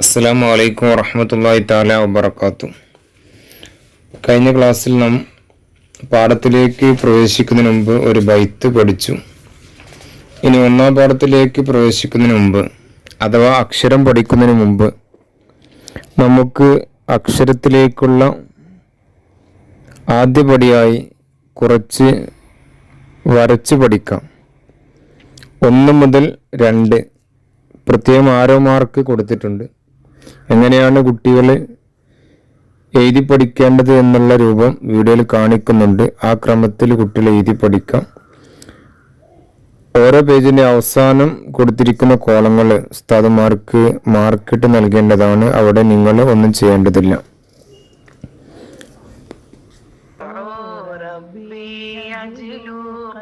അസ്സാം വലൈക്കും വറഹമത്തല്ലാഹി താല വബർക്കാത്തു കഴിഞ്ഞ ക്ലാസ്സിൽ നാം പാഠത്തിലേക്ക് പ്രവേശിക്കുന്നതിന് മുമ്പ് ഒരു ബൈത്ത് പഠിച്ചു. ഇനി ഒന്നാം പാഠത്തിലേക്ക് പ്രവേശിക്കുന്നതിന് മുമ്പ് അഥവാ അക്ഷരം പഠിക്കുന്നതിന് മുമ്പ് നമുക്ക് അക്ഷരത്തിലേക്കുള്ള ആദ്യപടിയായി കുറച്ച് വരച്ച് പഠിക്കാം. ഒന്ന് മുതൽ രണ്ട് പ്രത്യേകം ആരോ മാർക്ക് കൊടുത്തിട്ടുണ്ട്. എങ്ങനെയാണ് കുട്ടികൾ എഴുതി പഠിക്കേണ്ടത് എന്നുള്ള രൂപം വീഡിയോയിൽ കാണിക്കുന്നുണ്ട്. ആ ക്രമത്തിൽ കുട്ടികൾ എഴുതി പഠിക്കാം. ഓരോ പേജിന്റെ അവസാനം കൊടുത്തിരിക്കുന്ന കോളങ്ങൾ ഉസ്താദുമാർക്ക് മാർക്കിട്ട് നൽകേണ്ടതാണ്. അവിടെ നിങ്ങൾ ഒന്നും ചെയ്യേണ്ടതില്ല.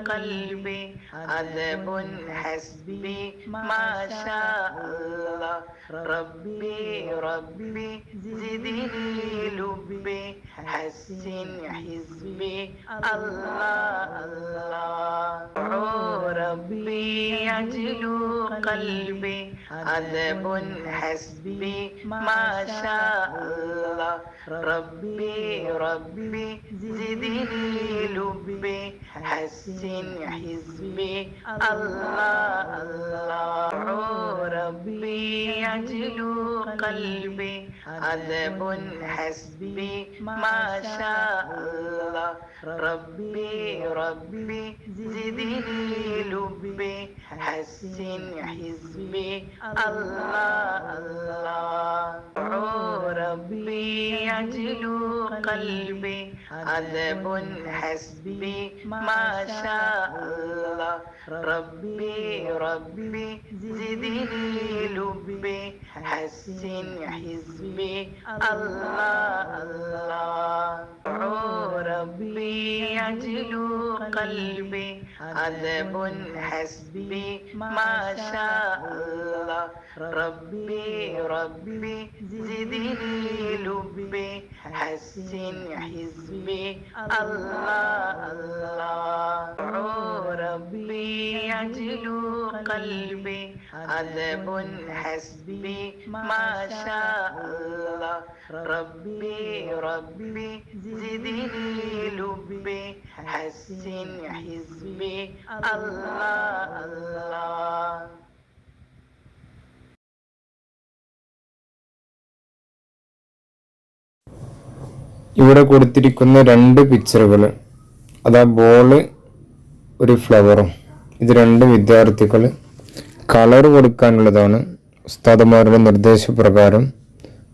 قلبي أدب حسبي ما شاء الله. ربي ربي زدني لبي حسن حزبي. الله الله. ربي يجلو قلبي أدب حسبي. ما شاء الله. ربي ربي زدني لبي حسن حزبي. الله الله ربي يجلو قلبي. أدب حسبي ما شاء الله. ربي ربي زدني لبي حسن حزبي. الله الله. ربي يجلو قلبي. أدب حسبي. ما شاء ربي ربي زدني لبي حسن حزبي. الله الله. ربي يجلو قلبي أدب حسبي. ما شاء الله. ربي ربي زدني لبي حسن حزبي. الله الله. ربي يجلو قلبي أدب حسبي ما شاء الله ربي ربي زدني لبي حسن حزبي الله الله ഇവിടെ കൊടുത്തിരിക്കുന്ന രണ്ട് പിക്ചറുകൾ അതാ ബോള് ഒരു ഫ്ലവറും ഇത് രണ്ട് വിദ്യാർത്ഥികൾ കളർ കൊടുക്കാനുള്ളതാണ് ഉസ്താദന്മാരുടെ നിർദ്ദേശപ്രകാരം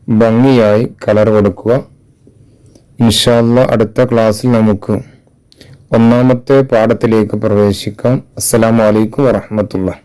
ഭംഗിയായി കളർ കൊടുക്കുക. ഇൻഷാല്ല അടുത്ത ക്ലാസ്സിൽ നമുക്ക് ഒന്നാമത്തെ പാഠത്തിലേക്ക് പ്രവേശിക്കാം. അസ്സലാമു അലൈക്കും വറഹമത്തുള്ള